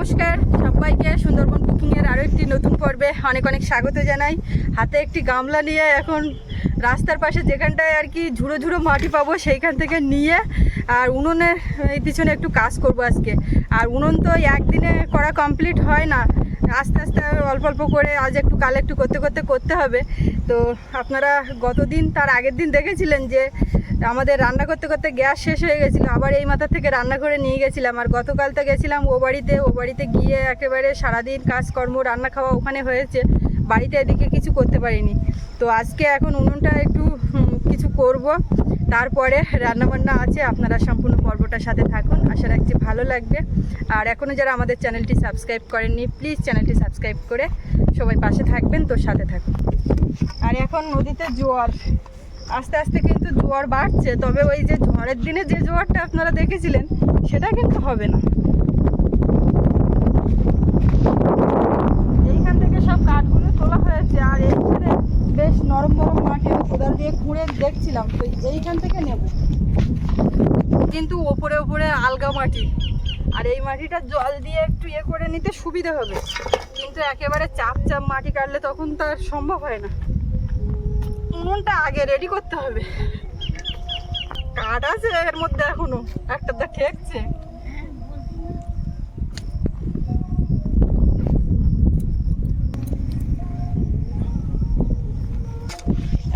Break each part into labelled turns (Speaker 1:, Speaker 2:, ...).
Speaker 1: নমস্কার, সবাইকে সুন্দরবন কুকিংয়ের আরও একটি নতুন পর্বে অনেক অনেক স্বাগত জানাই। হাতে একটি গামলা নিয়ে এখন রাস্তার পাশে যেখানটায় আর কি ঝুড়ো ঝুড়ো মাটি পাবো সেইখান থেকে নিয়ে আর উনুনের পিছনে একটু কাজ করব আজকে। আর উনুন তো একদিনে করা কমপ্লিট হয় না। আস্তে আস্তে অল্প অল্প করে আজ একটু কাল একটু করতে করতে করতে হবে। তো আপনারা গতদিন, তার আগের দিন দেখেছিলেন যে আমাদের রান্না করতে করতে গ্যাস শেষ হয়ে গেছিল, আবার এই মাথা থেকে রান্না করে নিয়ে গেছিলাম। আর গতকাল তো গেছিলাম ও বাড়িতে ও বাড়িতে গিয়ে একেবারে সারাদিন কাজকর্ম, রান্না খাওয়া ওখানে হয়েছে। বাড়িতে এদিকে কিছু করতে পারিনি। তো আজকে এখন উনুনটা একটু কিছু করব। তারপরে রান্নাবান্না আছে, আপনারা সম্পূর্ণ পর্বটার সাথে থাকুন। আশা রাখছি ভালো লাগবে। আর এখনও যারা আমাদের চ্যানেলটি সাবস্ক্রাইব করেননি, প্লিজ চ্যানেলটি সাবস্ক্রাইব করে সবাই পাশে থাকবেন তোর সাথে থাকুন। আর এখন নদীতে জোয়ার। আস্তে আস্তে কিন্তু জোয়ার বাড়ছে, তবে ওই যে ঝড়ের দিনে যে জোয়ারটা আপনারা দেখেছিলেন, সেটা কিন্তু হবে না এইখান থেকে সব কাঠগুলো তোলা হয়েছে আর এইখানে বেশ নরম নরম মাটি আমি কোদাল দিয়ে খুঁড়ে দেখছিলাম তো এইখান থেকে নেব। কিন্তু ওপরে ওপরে আলগা মাটি। আর এই মাটিটা জল দিয়ে একটু ইয়ে করে নিতে সুবিধা হবে। কিন্তু একেবারে চাপ চাপ মাটি কাটলে তখন তো আর সম্ভব হয় না। মনটা আগে রেডি করতে হবে। কাঠ আছে এর মধ্যে এখনও। একটা ঠেকছে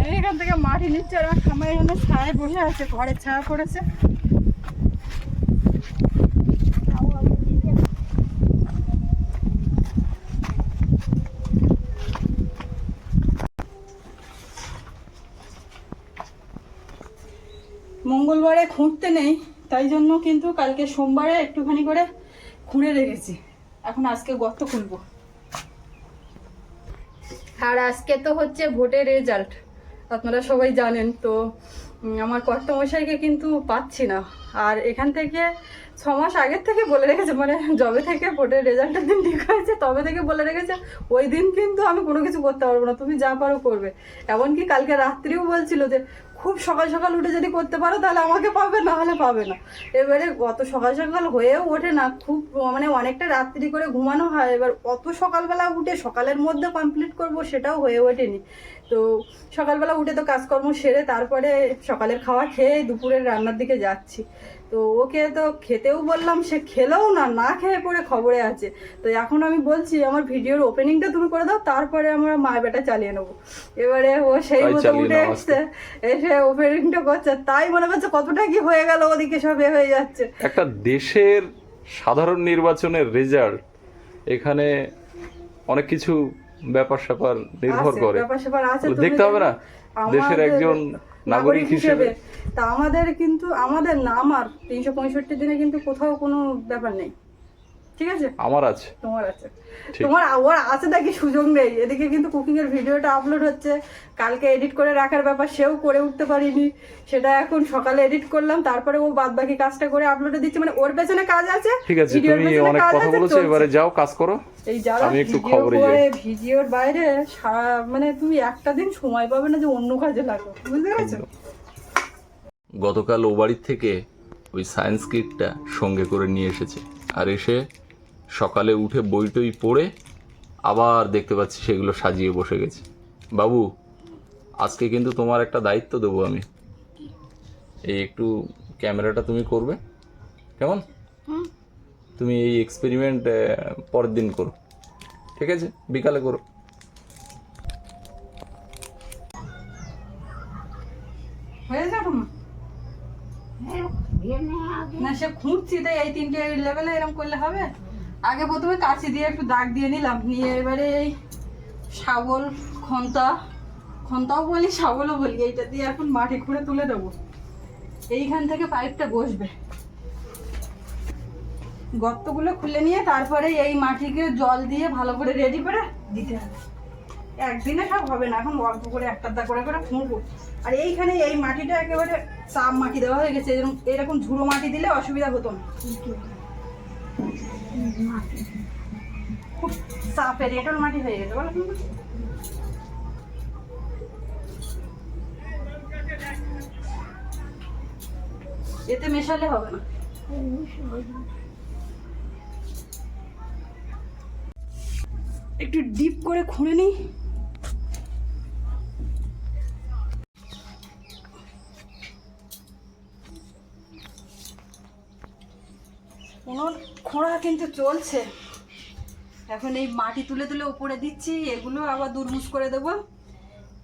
Speaker 1: আমি এখান থেকে মাটি নিচ্ছে আর আমার ঠাম্মা এখানে ছায় বসে আছে ঘরের ছায়া পড়েছে। মঙ্গলবারে খুঁড়তে নেই, তাই জন্য কিন্তু কালকে সোমবারে একটুখানি করে খুঁড়ে রেখেছি। এখন আজকে গর্ত খুলবো আর আজকে তো হচ্ছে ভোটের রেজাল্ট আপনারা সবাই জানেন তো আমার কর্তামশাইকে কিন্তু পাচ্ছি না। আর এখান থেকে ছ মাস আগের থেকে বলে রেখেছে মানে যবে থেকে ভোটের রেজাল্টের দিন ঠিক হয়েছে, তবে থেকে বলে রেখেছে, ওই দিন কিন্তু আমি কোনো কিছু করতে পারব না, তুমি যা পারো করবে। এমনকি কালকে রাত্রিও বলছিল যে, খুব সকাল সকাল উঠে যদি করতে পারো তাহলে আমাকে পাবে, না হলে পাবে না। এবারে অত সকাল সকাল হয়েও ওঠে না, খুব মানে অনেকটা রাত্রি করে ঘুমানো হয়। এবার অত সকালবেলা উঠে সকালের মধ্যে কমপ্লিট করব সেটাও হয়ে ওঠেনি। তো সকালবেলা উঠে তো কাজকর্ম সেরে তারপরে সকালের খাওয়া খেয়ে দুপুরের রান্নার দিকে যাচ্ছি। তো ওকে তো খেতেও বললাম সে খেলেও না না খেয়ে পরে খবরে আছে। তো এখন আমি বলছি আমার ভিডিওর ওপেনিংটা তুমি করে দাও তারপরে আমরা মা বেটা চালিয়ে নেব। এবারে ও সেই মতো উঠে এসছে এসে ওপেনিংটা করছে। তাই মনে করছে কতটা কি হয়ে গেল ওদিকে সব এ হয়ে যাচ্ছে।
Speaker 2: একটা দেশের সাধারণ নির্বাচনের রেজাল্ট এখানে অনেক কিছু ব্যাপার স্যাপার নির্ভর করে।
Speaker 1: ব্যাপার স্যাপার আছে
Speaker 2: দেখতে হবে না দেশের একজন নাগরিক হিসেবে।
Speaker 1: তা আমাদের কিন্তু আমাদের না আমার তিনশো পঁয়ষট্টি দিনে কিন্তু কোথাও কোনো ব্যাপার নেই। ঠিক আছে?
Speaker 2: আমার আছে।
Speaker 1: তোমার আছে। তোমার ওর আছে নাকি সুযোগ নেই? এদিকে কিন্তু কুকিং এর ভিডিওটা আপলোড হচ্ছে। কালকে এডিট করে রাখার ব্যাপার সেও করে উঠতে পারিনি। সেটা এখন সকালে এডিট করলাম তারপরে ও বাদ বাকি কাজটা করে আপলোডে দিচ্ছে। মানে ওর পেছনে কাজ আছে
Speaker 2: ঠিক আছে তুমি অনেক কথা বলেছ এবারে যাও কাজ করো।
Speaker 1: এই যারা
Speaker 2: আমি একটু খবরে যাই।
Speaker 1: ভিডিওর বাইরে সারা মানে তুমি একটা দিন সময় পাবে না যে অন্য কাজে লাগো। বুঝতে পেরেছ?
Speaker 2: গতকাল ও বাড়ির থেকে ওই সায়েন্স কিটটা সঙ্গে করে নিয়ে এসেছে। আর এসে সকালে উঠে বই টই পড়ে আবার দেখতে পাচ্ছি সেগুলো সাজিয়ে বসে গেছে। বাবু আজকে কিন্তু তোমার একটা দায়িত্ব দেবো আমি। এই একটু ক্যামেরাটা তুমি করবে। কেমন? তুমি এই এক্সপেরিমেন্ট পরের দিন করো। ঠিক আছে? বিকালে করো।
Speaker 1: হয়ে যাবে না সে খুঁজছি তাই এই তিনটে লেভেলে এরকম করলে হবে? আগে প্রথমে কাঁচি দিয়ে একটু দাগ দিয়ে নিলাম, নিয়ে এবারে এই শাবল, খন্তা, খন্তাও বলি, শাবলও বলি, এইটা দিয়ে এখন মাটি খুঁড়ে তুলে দেবো। এইখান থেকে পাইপটা বসবে। গর্তগুলো খুলে নিয়ে তারপরে এই মাটিকে জল দিয়ে ভালো করে রেডি করে দিতে হবে। একদিনে সব হবে না, এখন অল্প করে একটা আধটা করে করে খুঁড়বো। আর এইখানে এই মাটিটা একেবারে চাপ মাটি দেওয়া হয়ে গেছে এরকম ঝুড়ো মাটি দিলে অসুবিধা হতো না। খুব মাটি হয়ে বলো এতে মেশালে হবে না। একটু ডিপ করে খুঁড়ে নিই। উনুন খোঁড়া কিন্তু চলছে। এখন এই মাটি তুলে তুলে উপরে দিচ্ছি, এগুলো আবার দুরমুস করে দেবো।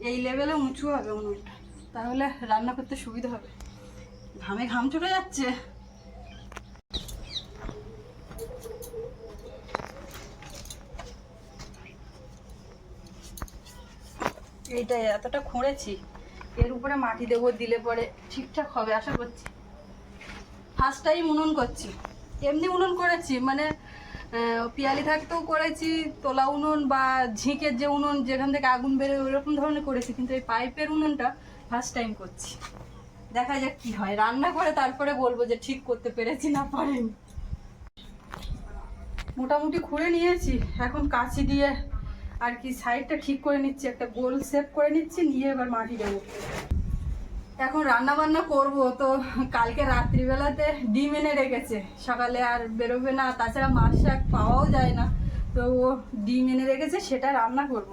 Speaker 1: এই লেভেলে উঁচু হবে উনুনটা। তাহলে রান্না করতে সুবিধা হবে। ঘামে ঘাম চলে যাচ্ছে। এইটা এতটা খুঁড়েছি, এর উপরে মাটি দেবো দিলে পরে ঠিকঠাক হবে, আশা করছি। ফার্স্ট টাইম উনুন করছি। এমনি উনুন করেছি মানে পিয়ালি থাকতেও করেছি, তোলা উনুন বা ঝিঁকের যে উনুন যেখান থেকে আগুন বেরোয়, ওইরকম ধরনের করেছি, কিন্তু এই পাইপের উনুনটা ফার্স্ট টাইম করছি। দেখা যাক কি হয়, রান্না করে তারপরে বলব যে ঠিক করতে পেরেছি না পারিনি। মোটামুটি খুঁড়ে নিয়েছি, এখন কাঁচি দিয়ে আর কি সাইডটা ঠিক করে নিচ্ছি, একটা গোল শেপ করে নিচ্ছি, নিয়ে এবার মাটি দেবো। এখন রান্না বান্না করব, তো কালকে রাত্রিবেলাতে ডিম এনে রেখেছে। সকালে আর বেরোবে না, তাছাড়া মাছ শাক পাওয়াও যায় না। তো ও ডিম এনে রেখেছে, সেটা রান্না করব।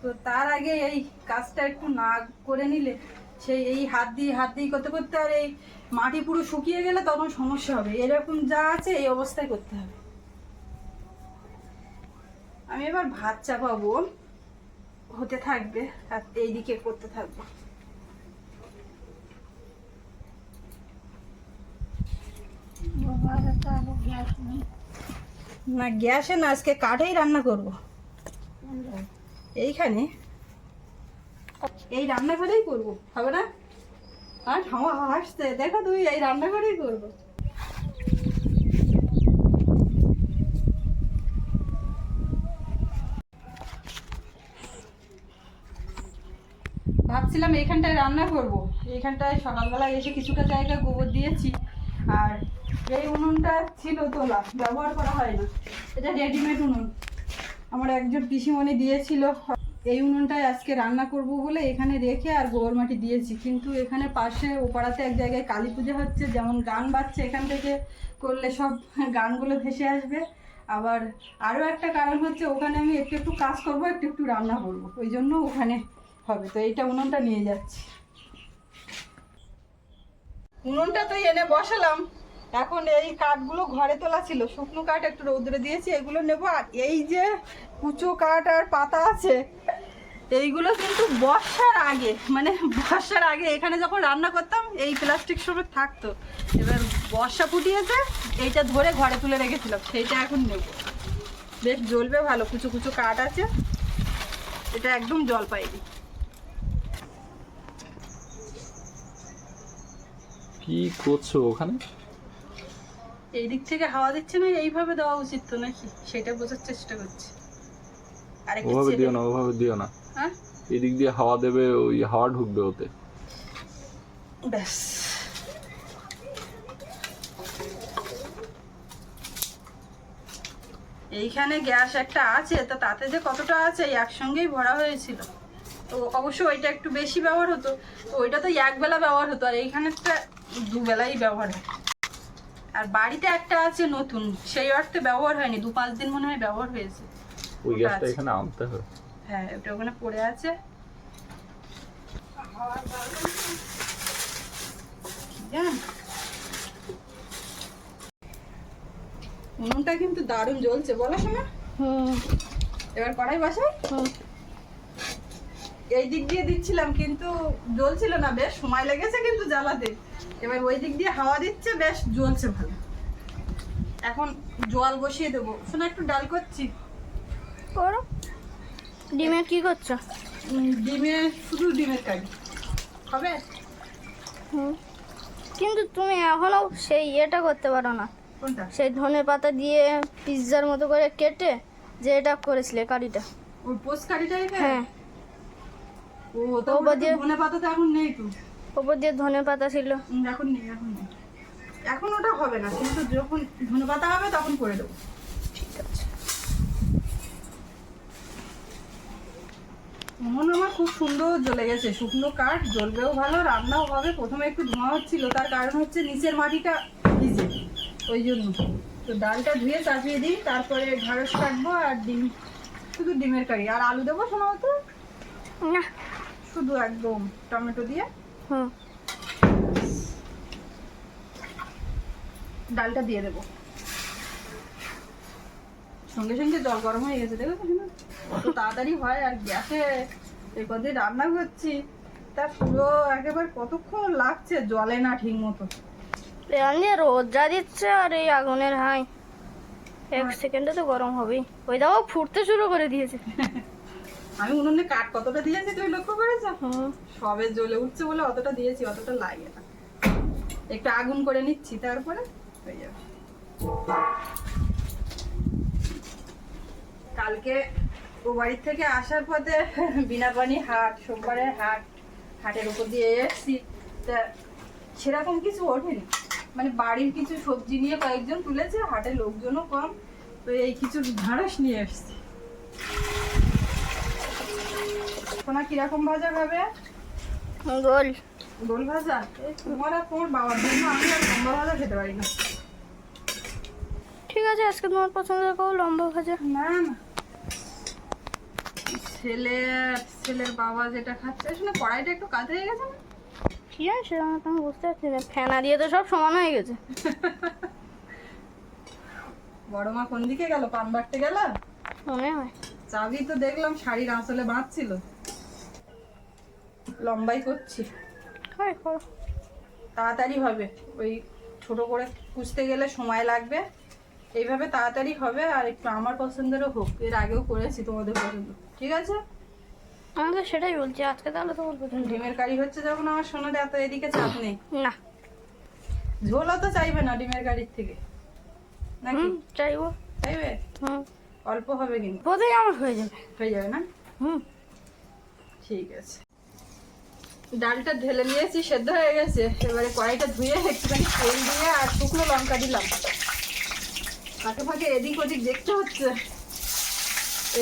Speaker 1: তো তার আগে এই কাজটা একটু না করে নিলে, সেই এই হাত দিয়ে হাত দিয়ে করতে করতে আর এই মাটি পুরো শুকিয়ে গেলে তখন সমস্যা হবে। এরকম যা আছে, এই অবস্থায় করতে হবে। আমি এবার ভাত চাপাবো, হতে থাকবে, আর এইদিকে করতে থাকব। না, গ্যাসে না, আজকে কাঠেই রান্না করব। এইখানে এই রান্নাঘরেই করব, হবে না? আর হাওয়া হাসছে দেখো তুই এই রান্নাঘরেই করব। ভাবছিলাম এইখানটায় রান্না করব। এইখানটায় সকালবেলা এসে কিছুটা জায়গা গোবর দিয়েছি, আর এই উনুনটা ছিল তোলা, ব্যবহার করা হয় না এটা রেডিমেড উনুন। আমার একজন পিসিমণি দিয়েছিল। এই উনুনটায় আজকে রান্না করব বলে এখানে রেখে আর গোবর মাটি দিয়েছি। কিন্তু এখানে পাশে, ওপাড়াতে এক জায়গায় কালী পুজো হচ্ছে, যেমন গান বাজছে এখান থেকে করলে সব গানগুলো ভেসে আসবে। আবার আরও একটা কারণ হচ্ছে, ওখানে আমি একটু একটু কাজ করব, একটু একটু রান্না করব। ওই জন্য ওখানে হবে। তো এইটা উনুনটা নিয়ে যাচ্ছি। উনুনটা তো এনে বসালাম। এখন এই কাঠগুলো ঘরে তোলা ছিল, শুকনো কাঠ একটু রৌদ্রে দিয়েছি, এগুলো নেব। আর এই যে কুচো কাঠ আর পাতা আছে, এইগুলো কিন্তু বর্ষার আগে মানে বর্ষার আগে, এখানে যখন রান্না করতাম, এই প্লাস্টিক সব থাকতো। এবার বর্ষা ফুটিয়েছে, এইটা ধরে ঘরে তুলে রেখেছিলাম, সেইটা এখন নেব। বেশ জ্বলবে ভালো, কুচো কুচো কাঠ আছে। এটা একদম জল পাইনি
Speaker 2: কি করছ ওখানে?
Speaker 1: এই দিক থেকে হাওয়া দিচ্ছে না এইভাবে দেওয়া উচিত তো নাকি? সেটা বোঝার চেষ্টা করছি।
Speaker 2: ওভাবে দিও না ওভাবে দিও না।
Speaker 1: হ্যাঁ?
Speaker 2: এদিক দিয়ে হাওয়া দেবে ওই হাওয়া ঢুকবে ওতে।
Speaker 1: ব্যাস। এইখানে গ্যাস একটা আছে তা তাতে যে কতটা আছে একসঙ্গেই ভরা হয়েছিল। তো অবশ্য ওইটা একটু বেশি ব্যবহার হতো তো ওইটা তো একবেলা ব্যবহার হতো আর এইখানেরটা দুবেলাই ব্যবহার হয় আর বাড়িতে একটা আছে নতুন সেই অর্থে ব্যবহার হয়নি দু পাঁচ দিন মনে হয় ব্যবহার হয়েছে।
Speaker 2: ওই গ্যাসটা এখানে আনতে হবে।
Speaker 1: হ্যাঁ ওটা ওখানে পড়ে আছে। উনুনটা কিন্তু দারুণ জ্বলছে বলো শোনা এবার কড়াই বসাই? এই দিক দিয়ে দিচ্ছিলাম কিন্তু জ্বলছিল না বেশ সময় লেগেছে কিন্তু জ্বালাতে। এবার ওই দিক দিয়ে হাওয়া দিচ্ছে বেশ জ্বলছে ভালো। এখন জল বসিয়ে দেবো। শোনা একটু ডাল করছি।
Speaker 3: করো। ডিমে কি করছ?
Speaker 1: ডিমে শুধু ডিমের কারি। হবে?
Speaker 3: হুম। কিন্তু তুমি এখনও সেই ইয়েটা করতে পারো না।
Speaker 1: কোনটা?
Speaker 3: সেই ধনে পাতা দিয়ে পিৎজার মতো করে কেটে যে এটা করেছিলে কারিটা।
Speaker 1: ওই পোস্ট কারিটা
Speaker 3: হ্যাঁ।
Speaker 1: ধনে পাতা তো এখন নেই তো।
Speaker 3: ওপর দিয়ে ধনে পাতা ছিল।
Speaker 1: এখন নেই এখন নেই। এখন ওটা হবে না কিন্তু যখন ধনে পাতা হবে তখন করে দেবো।
Speaker 3: ঠিক আছে।
Speaker 1: মন আমার খুব সুন্দর জ্বলে গেছে। শুকনো কাঠ জ্বলবেও ভালো রান্নাও হবে। প্রথমে একটু ধোঁয়া হচ্ছিল তার কারণ হচ্ছে নিচের মাটিটা ভিজে। ওই জন্য। তো ডালটা ধুয়ে চাপিয়ে দিই তারপরে ঢাড়স কাটবো আর ডিম শুধু ডিমের কারি। আর আলু দেবো শোনা তো?
Speaker 3: না।
Speaker 1: শুধু একদম টমেটো দিয়ে?
Speaker 3: হুম।
Speaker 1: ডালটা দিয়ে দেবো। সঙ্গে সঙ্গে জল গরম হয়ে গেছে দেখো তো তাড়াতাড়ি হয় আর গ্যাসে এই কদিন রান্না করছি। তা পুরো একেবারে কতক্ষণ লাগছে জলে না ঠিক মতো
Speaker 3: রোদ যা দিচ্ছে আর এই আগুনের হাই। এক সেকেন্ডে তো গরম হবেই। ওই দাও ফুটতে শুরু করে দিয়েছে।
Speaker 1: আমি উনুনে কাঠ কতটা দিয়েছি তুমি লক্ষ্য করেছ?
Speaker 3: হুম
Speaker 1: সবে জ্বলে উঠছে বলে অতটা দিয়েছি অতটা লাগে না। একটু আগুন করে নিচ্ছি তারপরে হয়ে যাবে। কালকে ও বাড়ির থেকে আসার পথে বিনা পানি হাট সোমবারের হাট হাটের উপর দিয়ে এসছি। তা সেরকম কিছু ওঠেনি। মানে বাড়ির কিছু সবজি নিয়ে কয়েকজন তুলেছে হাটের লোকজনও কম। তো এই কিছু ঢাঁড়স নিয়ে এসছি। সোনা কীরকম ভাজা খাবে?
Speaker 3: গোল।
Speaker 1: গোল ভাজা? তোমার আর তোমার বাবার জন্য আমি আর লম্বা ভাজা খেতে পারি না।
Speaker 3: ঠিক আছে আজকে তোমার পছন্দের কেউ লম্বা ভাজা?
Speaker 1: না না। ছেলে ছেলের বাবা যেটা খাচ্ছে আসলে কড়াইটা একটু কাজ হয়ে গেছে না?
Speaker 3: কি আছে আমি বুঝতে পারছি না। ফেনা দিয়ে তো সব সমান হয়ে গেছে।
Speaker 1: বড় মা কোন দিকে গেল? পান বাড়তে গেল?
Speaker 3: মনে হয়।
Speaker 1: চাবি তো দেখলাম শাড়ির আঁচলে বাঁধছিল। লম্বাই করছি।
Speaker 3: হয়
Speaker 1: তাড়াতাড়ি হবে। ওই ছোট করে কুচতে গেলে সময় লাগবে। এইভাবে তাড়াতাড়ি হবে আর একটু আমার পছন্দেরও হোক। এর আগেও করেছি তোমাদের পছন্দ। ঠিক আছে?
Speaker 3: আমি তো সেটাই বলছি আজকে তাহলে তোমার
Speaker 1: ডিমের কারি হচ্ছে যখন আমার সোনার এত এদিকে চাপ নেই।
Speaker 3: না।
Speaker 1: ঝোলও তো চাইবে না ডিমের কারির থেকে। নাকি?
Speaker 3: চাইব।
Speaker 1: চাইবে?
Speaker 3: হুম।
Speaker 1: অল্প হবে কিন্তু।
Speaker 3: বোধহয় আমার হয়ে যাবে।
Speaker 1: হয়ে যাবে না?
Speaker 3: হুম।
Speaker 1: ঠিক আছে। ডালটা ঢেলে নিয়েছি সেদ্ধ হয়ে গেছে। এবারে কড়াইটা ধুয়ে একটুখানি তেল দিয়ে আর শুকনো লঙ্কা দিলাম। ফাঁকে ফাঁকে এদিক ওদিক দেখতে হচ্ছে।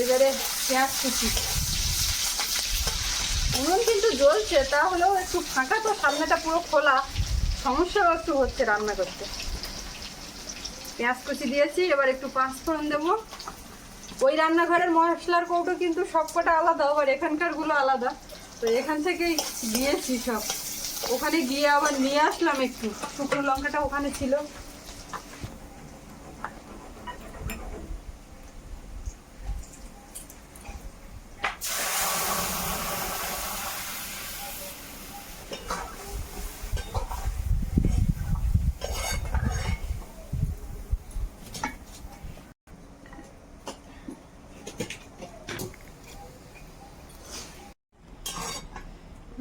Speaker 1: এবারে পেঁয়াজ কুচি। উনুন কিন্তু জ্বলছে তাহলেও একটু ফাঁকা তো সামনেটা পুরো খোলা। সমস্যাও একটু হচ্ছে রান্না করতে। পেঁয়াজ কুচি দিয়েছি এবার একটু পাঁচফোড়ন দেবো। ওই রান্নাঘরের মশলার কৌটো কিন্তু সবকটা আলাদা, আবার এখানকারগুলো আলাদা। তো এখান থেকেই দিয়েছি সব। ওখানে গিয়ে আবার নিয়ে আসলাম একটু। শুকনো লঙ্কাটা ওখানে ছিল।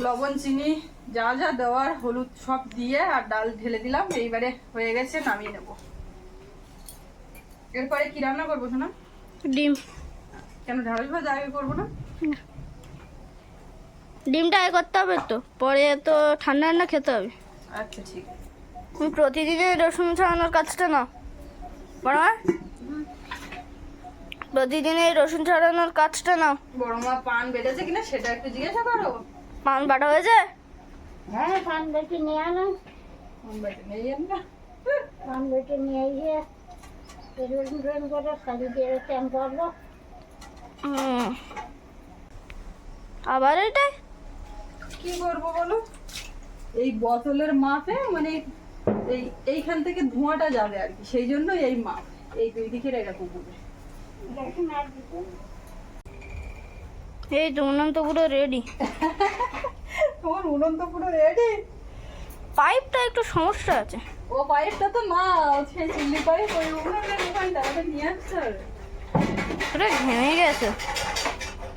Speaker 1: লবণ চিনি যা যা দেওয়ার হলুদ সব দিয়ে আর ডাল ঢেলে দিলাম। এইবারে হয়ে গেছে নামিয়ে নেব। এরপরে কি রান্না করব শোনা
Speaker 3: ডিম।
Speaker 1: কেন ঢাড়স ভাজা আগে করব না?
Speaker 3: ডিমটা আগে করতে হবে তো পরে তো ঠান্ডা ঠান্ডা খেতে হবে।
Speaker 1: আচ্ছা ঠিক আছে।
Speaker 3: তুমি প্রতিদিনই রসুন ছাড়ানোর কাজটা নাও বড় প্রতিদিন এই রসুন ছাড়ানোর কাজটা নাও।
Speaker 1: বড় মা পান বেড়েছে কিনা সেটা একটু জিজ্ঞাসা করো।
Speaker 3: পান বাটা হয়েছে?
Speaker 4: হ্যাঁ পান বেটে নিয়ে আনো।
Speaker 1: পান বেটে এর না।
Speaker 4: পান বেটে নিয়ে গিয়ে রোল করে শাড়ি দিয়ে চান করব।
Speaker 3: আবার এটাই
Speaker 1: কি করব বলো? এই বোতলের মাপে মানে এই এইখান থেকে ধোঁয়াটা যাবে আর কি সেই জন্য এই মাপ। এই দুই দিকের এরকম হবে।
Speaker 4: দেখুন আর দিতে
Speaker 3: এই তো উনান তো পুরো রেডি
Speaker 1: তোমার উনুন তো পুরো রেডি
Speaker 3: পাইপটা একটু সমস্যা আছে।
Speaker 1: ও পাইপটা তো না সেই চিল্লি পাইপ ওই উনুনের ওখানটা নিয়ে হবে
Speaker 3: পুরো ঘেমে গেছে।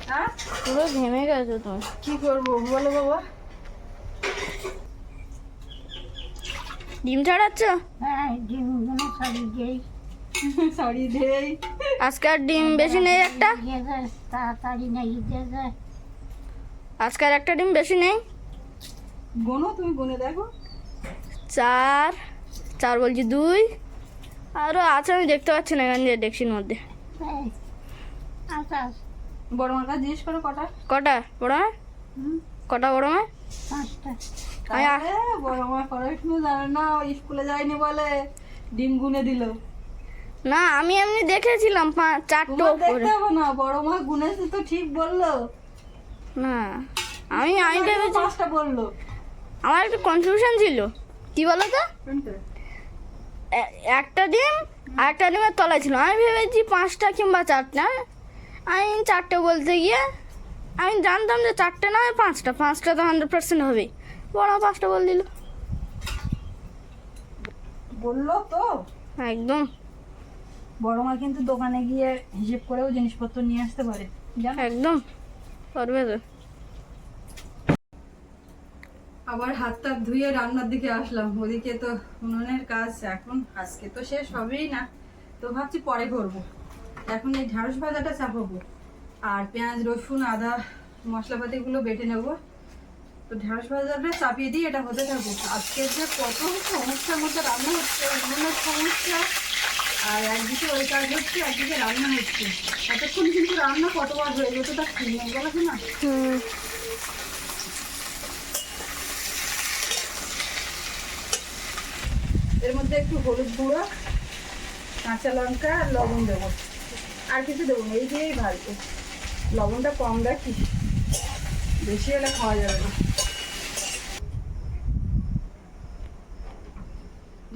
Speaker 1: হ্যাঁ?
Speaker 3: পুরো ঘেমে গেছে তুমি
Speaker 1: কি করব বলো বাবা।
Speaker 3: ডিম ছাড়াচ্ছ?
Speaker 4: হ্যাঁ শাড়ি দিয়েই।
Speaker 1: সরি দেই
Speaker 3: আজকে ডিম বেশি নেই একটা?
Speaker 4: তাড়াতাড়ি নেই দিয়ে যায়
Speaker 3: আজকে আর একটা ডিম বেশি নেই?
Speaker 1: গোনো তুমি গুনে দেখো।
Speaker 3: চার চার বলছি দুই। আরও আছে আমি দেখতে পাচ্ছি না এখান দিয়ে ডেক্সির মধ্যে।
Speaker 4: হ্যাঁ আচ্ছা
Speaker 1: বড় মার কাছে জিজ্ঞেস করো কটা।
Speaker 3: কটা? বড় মা কটা বড় মা
Speaker 1: বড় মা পড়াশুনো জানে না স্কুলে যায়নি বলে ডিম গুনে দিল।
Speaker 3: না আমি এমনি দেখেছিলাম চারটে
Speaker 1: দেখতে হবে না বড় মা গুনেছে তো ঠিক বলল।
Speaker 3: না আমি আমি
Speaker 1: পাঁচটা বলল।
Speaker 3: আমার একটা কনফিউশন ছিল। কি বলো তো একটা ডিম আর একটা ডিমের তলায় ছিল। আমি ভেবেছি পাঁচটা কিংবা চারটা। আমি চারটে বলতে গিয়ে আমি জানতাম যে চারটে নয় পাঁচটা। পাঁচটা তো হান্ড্রেড পার্সেন্ট হবে। বড় পাঁচটা বল দিল।
Speaker 1: বলল তো।
Speaker 3: একদম।
Speaker 1: বড় মা কিন্তু দোকানে গিয়ে হিসেব করেও জিনিসপত্র নিয়ে আসতে পারে।
Speaker 3: একদম। করবে তো।
Speaker 1: আবার হাত টাত ধুয়ে রান্নার দিকে আসলাম। ওদিকে তো উনুনের কাজ এখন আজকে তো শেষ হবেই না। তো ভাবছি পরে করব। এখন এই ঢ্যাঁড়স ভাজাটা চাপাবো। আর পেঁয়াজ রসুন আদা মশলাপাতিগুলো বেটে নেব। তো ঢ্যাঁড়স ভাজাটা চাপিয়ে দিয়ে এটা হতে থাকব আজকে যে কত সমস্যার মধ্যে রান্না হচ্ছে উনুনের সমস্যা আর একদিকে ওই কাজ হচ্ছে একদিকে রান্না হচ্ছে। এতক্ষণ কিন্তু রান্না কতবার হয়ে যেত তা ঠিক নেই বলো না? এর মধ্যে একটু হলুদ গুঁড়ো কাঁচা লঙ্কা আর লবণ দেবো। আর কিছু দেবো না এই দিয়েই ভাজবো। লবণটা কম রাখি বেশি হলে খাওয়া যাবে না।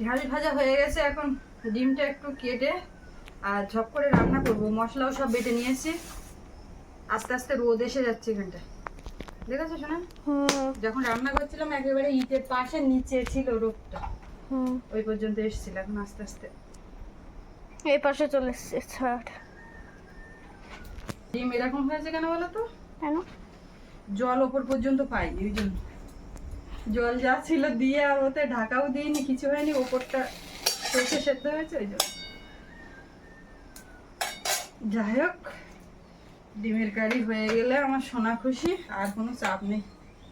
Speaker 1: ঝাড়ি ভাজা হয়ে গেছে এখন। ডিমটা একটু কেটে আর ঝপ করে রান্না করব। মশলাও সব বেটে নিয়েছি। আস্তে আস্তে রোদ এসে যাচ্ছে এখানটা। দেখেছ শোনা
Speaker 3: হুম
Speaker 1: যখন রান্না করছিলাম একেবারে ইটের পাশে নিচে ছিল রোদটা।
Speaker 3: হুম।
Speaker 1: ওই পর্যন্ত এসেছিল এখন আস্তে আস্তে।
Speaker 3: এই পাশে চলে এসছে ছাড়
Speaker 1: ডিম এরকম হয়েছে কেন বলো তো?
Speaker 3: কেন?
Speaker 1: জল ওপর পর্যন্ত পাইনি ওই জন্য। জল যা ছিল দিয়ে আর ওতে ঢাকাও দিইনি কিছু হয়নি ওপরটা সেদ্ধ হয়েছে ওই জন্য যাই হোক ডিমের কারি হয়ে গেলে আমার সোনা খুশি আর কোনো চাপ নেই।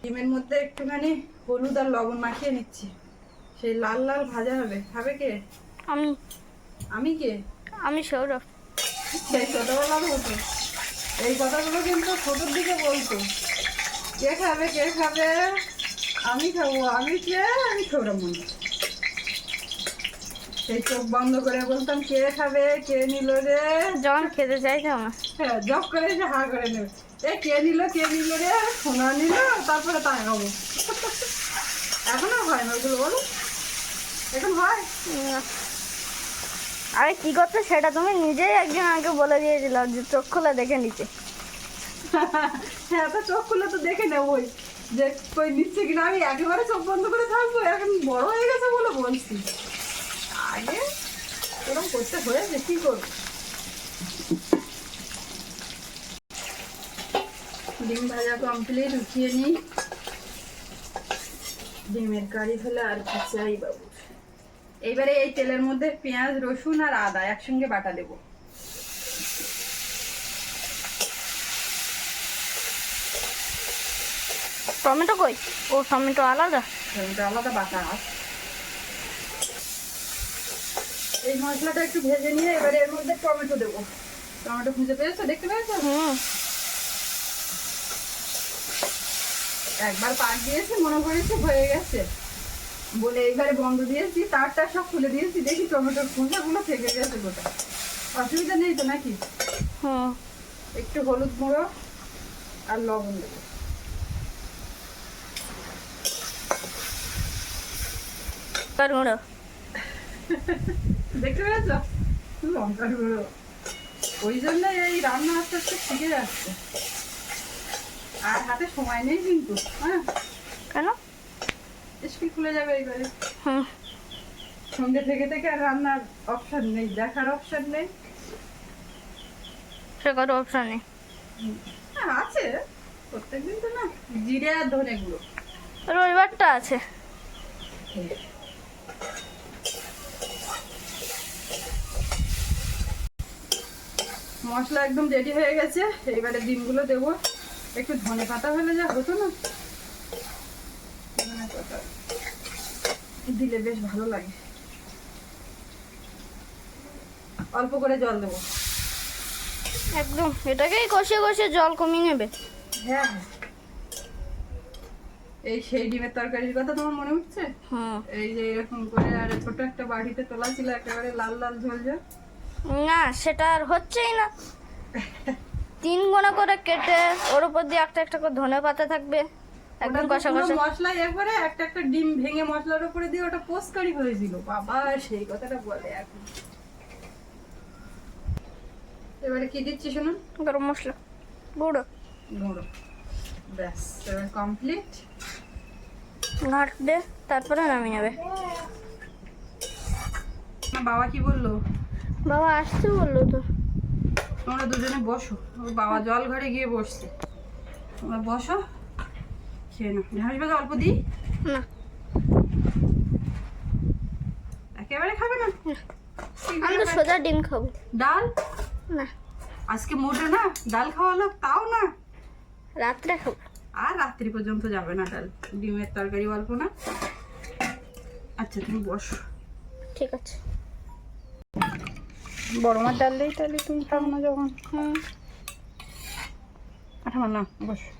Speaker 1: ডিমের মধ্যে একটুখানি হলুদ আর লবণ মাখিয়ে নিচ্ছি। সেই লাল লাল ভাজা হবে। খাবে কে?
Speaker 3: আমি।
Speaker 1: আমি কে?
Speaker 3: আমি সৌরভ।
Speaker 1: সেই ছোটবেলার মতো এই কথাগুলো কিন্তু ছোটোর দিকে বলতো। কে খাবে কে খাবে? আমি খাব। আমি কে? আমি সৌরমণি সেই চোখ বন্ধ করে বলতাম কে খাবে? কে নিল রে?
Speaker 3: যখন খেতে চাইতাম না
Speaker 1: হ্যাঁ জব করে এসে হা করে নেবে। এ কে নিল কে নিল রে? সোনা নিল তারপরে তা খাব এখনও হয় না ওগুলো বলো। এখন হয়।
Speaker 3: আরে কি করতে সেটা তুমি নিজেই একদিন আগে বলে দিয়েছিল যে চোখ খুলে দেখে নিচে
Speaker 1: হ্যাঁ তো চোখ খুলে তো দেখে নেবই। যে কই নিচ্ছে কিনা আমি একেবারে চোখ বন্ধ করে থাকব এখন বড় হয়ে গেছে বলে বলছি। আগে এরকম করতে হয়েছে কি করব? ডিম ভাজা কমপ্লিট উঠিয়ে নিই। ডিমের কারি হলে আর কি চাই বাবু? এইবারে এই তেলের মধ্যে পেঁয়াজ রসুন আর আদা একসঙ্গে বাটা দেবো।
Speaker 3: টমেটো কই? ও টমেটো আলাদা?
Speaker 1: টমেটো আলাদা বাটা আছে। এই মশলাটা একটু ভেজে নিয়ে এবারে এর মধ্যে টমেটো দেবো। টমেটো খুঁজে পেয়েছ? দেখতে পেয়েছ?
Speaker 3: হুম।
Speaker 1: একবার পাক দিয়েছি মনে করেছি হয়ে গেছে। বলে এইবারে বন্ধ দিয়েছি তারটা সব খুলে দিয়েছি দেখি টমেটোর খোসাগুলো থেকে গেছে গোটা অসুবিধা নেই তো নাকি?
Speaker 3: হুম।
Speaker 1: একটু হলুদ গুঁড়ো আর লবণ দেবো।
Speaker 3: গুঁড়ো।
Speaker 1: দেখতে পেয়েছ লঙ্কার গুঁড়ো ওই জন্য এই রান্না আস্তে আস্তে শিখে যাচ্ছে। আর হাতে সময় নেই কিন্তু হ্যাঁ?
Speaker 3: কেন?
Speaker 1: স্কুল খুলে যাবে এইবারে
Speaker 3: হুম
Speaker 1: সন্ধ্যে থেকে থেকে আর রান্নার অপশন নেই দেখার অপশন নেই।
Speaker 3: কারও অপশন নেই।
Speaker 1: হ্যাঁ আছে। প্রত্যেকদিন তো না জিরে আর ধনে গুঁড়ো
Speaker 3: রবিবারটা আছে।
Speaker 1: মশলা একদম রেডি হয়ে গেছে। এবারে ডিমগুলো দেবো। একটু ধনে পাতা হলে যা হতো না? ধনে পাতা। দিলে বেশ ভালো লাগে। অল্প করে জল দেবো।
Speaker 3: একদম। এটাকেই কষে কষে জল কমিয়ে নেবে।
Speaker 1: হ্যাঁ। হ্যাঁ। এই সেই ডিমের তরকারির কথা তোমার মনে হচ্ছে
Speaker 3: হুম
Speaker 1: এই যে এরকম করে আর ছোট একটা বাড়িতে তোলা ছিল একেবারে লাল লাল ঝোল ঝোল।
Speaker 3: না সেটা আর হচ্ছেই না। তিন গোনা করে কেটে ওর উপর দিয়ে একটা একটা করে ধনে পাতা থাকবে। একদম কষা কষা।
Speaker 1: মশলা একবারে একটা একটা ডিম ভেঙে মশলার উপরে দিয়ে ওটা পোস্টকারি হয়েছিল বাবা সেই কথাটা বলে এখন। এবারে কি দিচ্ছি শুনুন?
Speaker 3: গরম মশলা গুঁড়ো।
Speaker 1: গুঁড়ো। ব্যাস এবার কমপ্লিট
Speaker 3: ঘাটবে তারপরে নামিয়ে নেবে।
Speaker 1: বাবা কি বলল?
Speaker 3: বাবা আসতে বলল তো।
Speaker 1: তোমরা দুজনে বসো। ওর বাবা জল ঘরে গিয়ে বসছে। তোমরা বসো খেয়ে নাও। ঢেঁড়স ভাজা অল্প দিই?
Speaker 3: না।
Speaker 1: একেবারে খাবে না?
Speaker 3: আমি তো সোজা ডিম খাব।
Speaker 1: ডাল?
Speaker 3: না।
Speaker 1: আজকে মোটে না ডাল খাওয়া লোক তাও না।
Speaker 3: রাত্রে খাব।
Speaker 1: আর রাত্রি পর্যন্ত যাবে না ডাল। ডিমের তরকারি অল্প না। আচ্ছা তুমি বসো।
Speaker 3: ঠিক আছে।
Speaker 1: বড় মাছ ডাল দেই তাহলে তুমি খাব না যখন।
Speaker 3: হ্যাঁ
Speaker 1: আঠামা না বসো।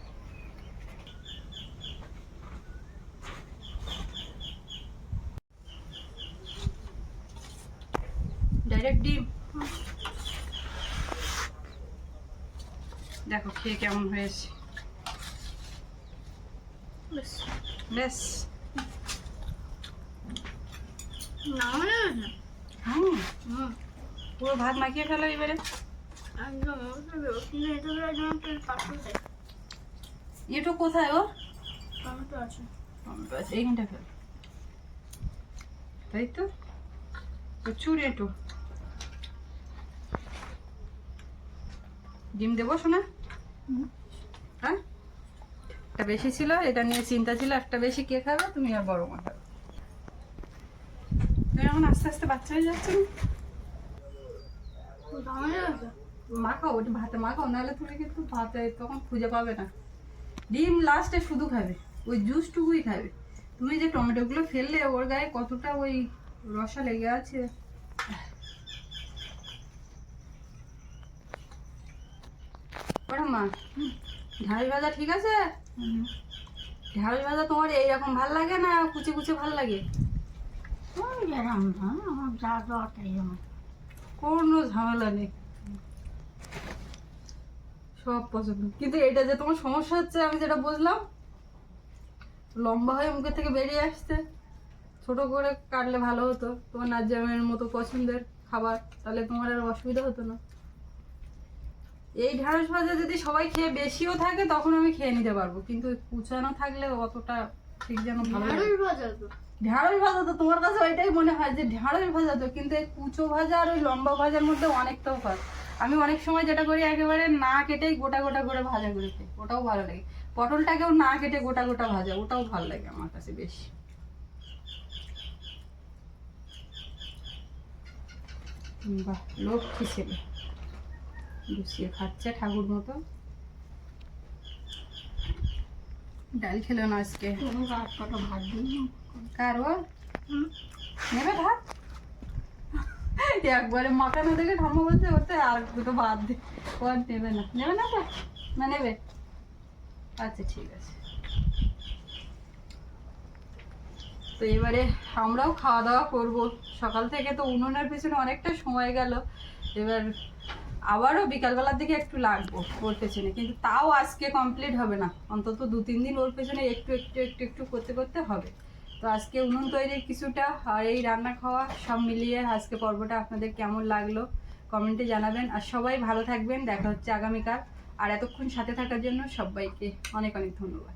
Speaker 1: ডাইরেক্ট ডিম। দেখো খেয়ে কেমন হয়েছে।
Speaker 3: বেশ।
Speaker 1: বেশ।
Speaker 3: না
Speaker 1: হুম পুরো ভাত মাখিয়ে ফেলো এবারে। কোথায় ও? ডিম দেবো শোনা হ্যাঁ? একটা বেশি ছিল, এটা নিয়ে চিন্তা ছিল, একটা বেশি কে খাবে? তুমি আর বড় মা খাবে। এখন আস্তে আস্তে বাচ্চা হয়ে যাচ্ছে মাখাও ওটা ভাতে মাখাও, নাহলে তুমি কিন্তু ভাতে তখন খুঁজে পাবে না। ডিম লাস্টে শুধু খাবে, ওই জুসটুকুই খাবে। তুমি যে টমেটোগুলো ফেললে, ওর গায়ে কতটা ওই রসা লেগে আছে। ওরা মা ঢাল ভাজা ঠিক আছে? ঢাল ভাজা তোমার এইরকম ভালো লাগে না কুচি কুচি ভালো লাগে?
Speaker 4: আমার যা দরকার আমার
Speaker 1: কোনো ঝামেলা নেই। সব পছন্দ। কিন্তু এটা যে তোমার সমস্যা হচ্ছে, আমি যেটা বুঝলাম, লম্বা হয়ে মুখের থেকে বেরিয়ে আসছে ছোট করে কাটলে ভালো হতো। তোমার নাজ্জামের মতো পছন্দের খাবার, তাহলে তোমার আর অসুবিধা হতো না। এই ঢ্যাঁড়স ভাজা যদি সবাই খেয়ে বেশিও থাকে, তখন আমি খেয়ে নিতে পারব। কিন্তু কুচানো থাকলে অতটা ঠিক যেন ভালো লাগে।
Speaker 3: ভাজা তো।
Speaker 1: তোমার কাছে ওইটাই মনে হয় যে ঢ্যাঁড়স ভাজা তো কিন্তু এই কুচো ভাজা আর ওই লম্বা ভাজার মধ্যে অনেক তফাৎ আমি অনেক সময় যেটা করি একেবারে না কেটেই গোটা গোটা করে ভাজা করে খাই ওটাও ভালো লাগে। পটলটাকেও না কেটে গোটা গোটা ভাজা ওটাও ভালো লাগে আমার কাছে বেশি। বাহ লক্ষ্মী ছেলে গুছিয়ে খাচ্ছে ঠাকুর মতো। ডাল খেলো না আজকে। কার? নেবে ভাত? একবারে মাখানো দেখে ঠাম্মা বলছে ওতে আর দুটো ভাত দে ও আর নেবে না। নেবে না তো? না নেবে? আচ্ছা ঠিক আছে। তো এবারে আমরাও খাওয়া দাওয়া করব। সকাল থেকে তো উনুনের পিছনে অনেকটা সময় গেল। এবার আবারও বিকালবেলার দিকে একটু লাগবো ওর পেছনে কিন্তু তাও আজকে কমপ্লিট হবে না। অন্তত দু, তিন দিন ওর পেছনে একটু একটু একটু একটু করতে করতে হবে। তো আজকে উনুন তৈরির কিছুটা আর এই রান্না খাওয়া সব মিলিয়ে আজকে পর্বটা আপনাদের কেমন লাগল কমেন্টে জানাবেন। আর সবাই ভালো থাকবেন, দেখা হচ্ছে আগামীকাল। আর এতক্ষণ সাথে থাকার জন্য সবাইকে অনেক অনেক ধন্যবাদ।